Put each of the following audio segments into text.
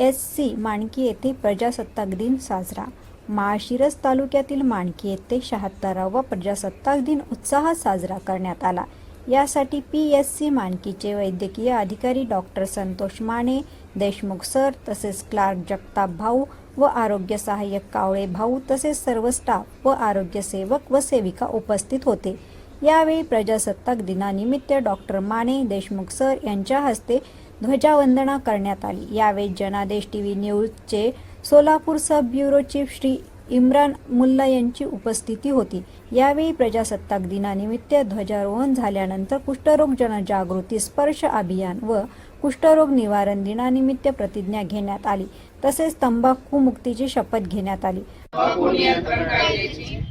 S C माणकी येथे प्रजासत्ताक दिन साजरा. माळशिरस तालुक्यातील माणकी येथे शहात्तरावा प्रजासत्ताक दिन उत्साहात साजरा करण्यात आला. यासाठी पी एस सी माणकीचे वैद्यकीय अधिकारी डॉक्टर संतोष माने देशमुख सर तसेच क्लार्क जगताप भाऊ व आरोग्य सहाय्यक कावळे भाऊ तसेच सर्व स्टाफ व आरोग्य सेवक व सेविका उपस्थित होते. यावेळी प्रजासत्ताक दिनानिमित्त डॉक्टर माने देशमुख सर यांच्या हस्ते ध्वजावंदना करण्यात आली. यावेळी जनादेश T V न्यूजचे Solapur sub bureau chief Shri Imran Mulla यांची उपस्थिती होती. यावेळी प्रजासत्ताक दिनानिमित्त ध्वजारोहण झाल्यानंतर कुष्ठरोग जनजागृती स्पर्श अभियान व कुष्ठरोग निवारण दिनानिमित्त प्रतिज्ञा घेण्यात आली. तसेच तंबाखू मुक्तीची शपथ घेण्यात आली.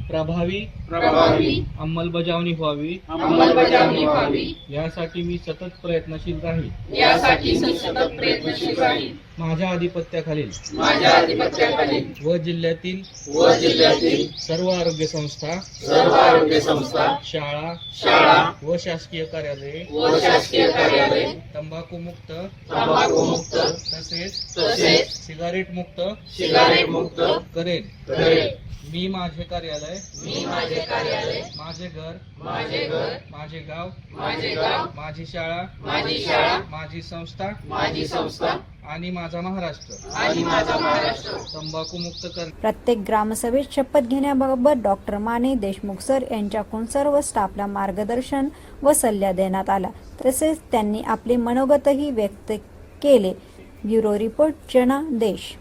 प्रभावी प्रभावी अंमलबजावणी व्हावी. अंमलबजावणी व्हावी. यासाठी मी सतत प्रयत्नशील राहील. यासाठी मी सतत प्रयत्नशील राहील. माझ्या अधिपत्याखालील माझ्या अधिपत्याखाली व जिल्ह्यातील व जिल्ह्यातील सर्व आरोग्य संस्था सर्व आरोग्य संस्था शाळा शाळा व शासकीय कार्यालये व शासकीय कार्यालय तंबाखू मुक्त तंबाखू मुक्त तसेच तसेच सिगारेट मुक्त सिगारेट मुक्त करेन. करेल मी माझे कार्यालय मी माझे कार्यालय माझे घर माझे घर माझे गाव माझे गाव माझी शाळा माझी शाळा माझी संस्था माझी संस्था आणि माझा महाराष्ट्र. आणि माझा महाराष्ट्र. तंबाखू मुक्त कर. प्रत्येक ग्रामसभेत शपथ घेण्याबाबत डॉक्टर माने देशमुख सर यांच्याकडून सर्व स्टाफला मार्गदर्शन व सल्ला देण्यात आला. तसेच त्यांनी आपले मनोगतही व्यक्त केले. ब्युरो रिपोर्ट जना देश.